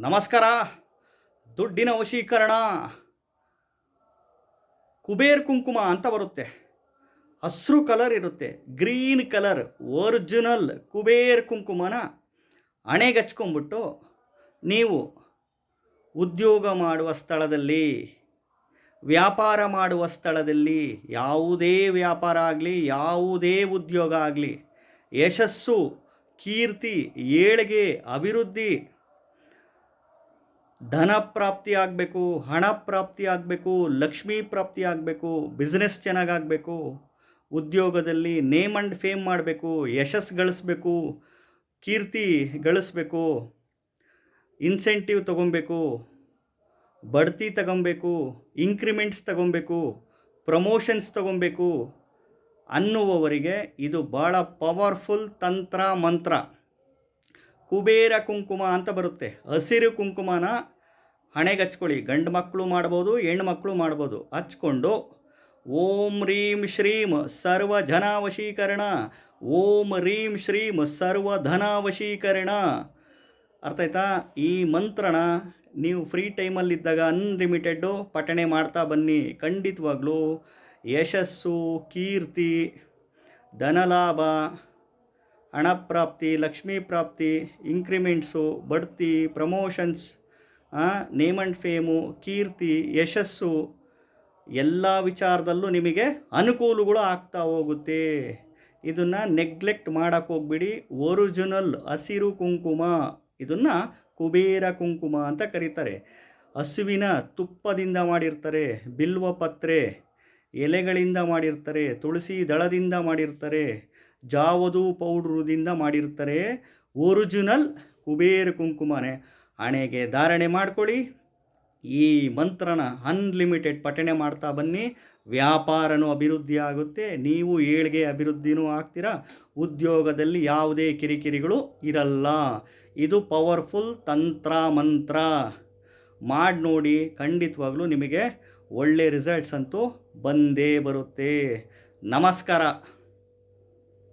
ನಮಸ್ಕಾರ. ದುಡ್ಡಿನ ವಶೀಕರಣ. ಕುಬೇರ್ ಕುಂಕುಮ ಅಂತ ಬರುತ್ತೆ. ಹಸ್ರು ಕಲರ್ ಇರುತ್ತೆ. ಗ್ರೀನ್ ಕಲರ್, ಒರಿಜಿನಲ್ ಕುಬೇರ್ ಕುಂಕುಮನ ಹಣೆಗಚ್ಕೊಂಬಿಟ್ಟು ನೀವು ಉದ್ಯೋಗ ಮಾಡುವ ಸ್ಥಳದಲ್ಲಿ, ವ್ಯಾಪಾರ ಮಾಡುವ ಸ್ಥಳದಲ್ಲಿ, ಯಾವುದೇ ವ್ಯಾಪಾರ ಆಗಲಿ, ಯಾವುದೇ ಉದ್ಯೋಗ ಆಗಲಿ, ಯಶಸ್ಸು, ಕೀರ್ತಿ, ಏಳಿಗೆ, ಅಭಿವೃದ್ಧಿ ಧನ ಪ್ರಾಪ್ತಿ ಆಗಬೇಕು, ಹಣ ಪ್ರಾಪ್ತಿ ಆಗಬೇಕು, ಲಕ್ಷ್ಮೀ ಪ್ರಾಪ್ತಿ ಆಗಬೇಕು ಬಿಸ್ನೆಸ್ ಚೆನ್ನಾಗಾಗಬೇಕು ಉದ್ಯೋಗದಲ್ಲಿ ನೇಮ್ ಆ್ಯಂಡ್ ಫೇಮ್ ಮಾಡಬೇಕು ಯಶಸ್ಸು ಗಳಿಸ್ಬೇಕು, ಕೀರ್ತಿ ಗಳಿಸ್ಬೇಕು ಇನ್ಸೆಂಟಿವ್ ತಗೊಬೇಕು, ಬಡ್ತಿ ತಗೊಬೇಕು ಇನ್ಕ್ರಿಮೆಂಟ್ಸ್ ತಗೊಬೇಕು ಪ್ರಮೋಷನ್ಸ್ ತಗೊಬೇಕು ಅನ್ನುವವರಿಗೆ ಇದು ಭಾಳ ಪವರ್ಫುಲ್ ತಂತ್ರ, ಮಂತ್ರ. ಕುಬೇರ ಕುಂಕುಮ ಅಂತ ಬರುತ್ತೆ. ಹಸಿರು ಕುಂಕುಮನ ಹಣೆಗೆ ಹಚ್ಕೊಳ್ಳಿ ಗಂಡು ಮಕ್ಕಳು ಮಾಡ್ಬೋದು, ಹೆಣ್ಣು ಮಕ್ಕಳು ಮಾಡ್ಬೋದು. ಹಚ್ಕೊಂಡು ಓಂ ರೀಂ ಶ್ರೀಂ ಸರ್ವ ವಶೀಕರಣ ಓಂ ರೀಂ ಶ್ರೀಂ ಸರ್ವ ವಶೀಕರಣ ಅರ್ಥ ಆಯ್ತಾ? ಈ ಮಂತ್ರನ ನೀವು ಫ್ರೀ ಟೈಮಲ್ಲಿದ್ದಾಗ ಅನ್ಲಿಮಿಟೆಡ್ಡು ಪಠಣೆ ಮಾಡ್ತಾ ಬನ್ನಿ. ಖಂಡಿತವಾಗ್ಲೂ ಯಶಸ್ಸು, ಕೀರ್ತಿ, ಧನಲಾಭ ಹಣಪ್ರಾಪ್ತಿ ಲಕ್ಷ್ಮೀ ಪ್ರಾಪ್ತಿ ಇನ್ಕ್ರಿಮೆಂಟ್ಸು ಬಡ್ತಿ ಪ್ರಮೋಷನ್ಸ್ ನೇಮ್ ಆ್ಯಂಡ್ ಫೇಮು ಕೀರ್ತಿ, ಯಶಸ್ಸು, ಎಲ್ಲ ವಿಚಾರದಲ್ಲೂ ನಿಮಗೆ ಅನುಕೂಲಗಳು ಆಗ್ತಾ ಹೋಗುತ್ತೆ. ಇದನ್ನು ನೆಗ್ಲೆಕ್ಟ್ ಮಾಡೋಕ್ಕೆ ಹೋಗ್ಬಿಡಿ. ಒರಿಜಿನಲ್ ಹಸಿರು ಕುಂಕುಮ, ಇದನ್ನು ಕುಬೇರ ಕುಂಕುಮ ಅಂತ ಕರೀತಾರೆ. ಹಸುವಿನ ತುಪ್ಪದಿಂದ ಮಾಡಿರ್ತಾರೆ ಬಿಲ್ವ ಪತ್ರೆ ಎಲೆಗಳಿಂದ ಮಾಡಿರ್ತಾರೆ, ತುಳಸಿ ದಳದಿಂದ ಮಾಡಿರ್ತಾರೆ ಜಾವದು ಪೌಡ್ರದಿಂದ ಮಾಡಿರ್ತಾರೆ ಒರಿಜಿನಲ್ ಕುಬೇರ ಕುಂಕುಮನೆ. ಹಣೆಗೆ ಧಾರಣೆ ಮಾಡ್ಕೊಳ್ಳಿ. ಈ ಮಂತ್ರನ ಅನ್ಲಿಮಿಟೆಡ್ ಪಠಣೆ ಮಾಡ್ತಾ ಬನ್ನಿ. ವ್ಯಾಪಾರನೂ ಅಭಿವೃದ್ಧಿ ಆಗುತ್ತೆ. ನೀವು ಏಳಿಗೆ ಅಭಿವೃದ್ಧಿನೂ ಆಗ್ತೀರಾ. ಉದ್ಯೋಗದಲ್ಲಿ ಯಾವುದೇ ಕಿರಿಕಿರಿಗಳು ಇರಲ್ಲ. ಇದು ಪವರ್ಫುಲ್ ತಂತ್ರ ಮಂತ್ರ. ಮಾಡಿ ನೋಡಿ. ಖಂಡಿತವಾಗ್ಲೂ ನಿಮಗೆ ಒಳ್ಳೆ ರಿಸಲ್ಟ್ಸ್ ಅಂತೂ ಬಂದೇ ಬರುತ್ತೆ. ನಮಸ್ಕಾರ.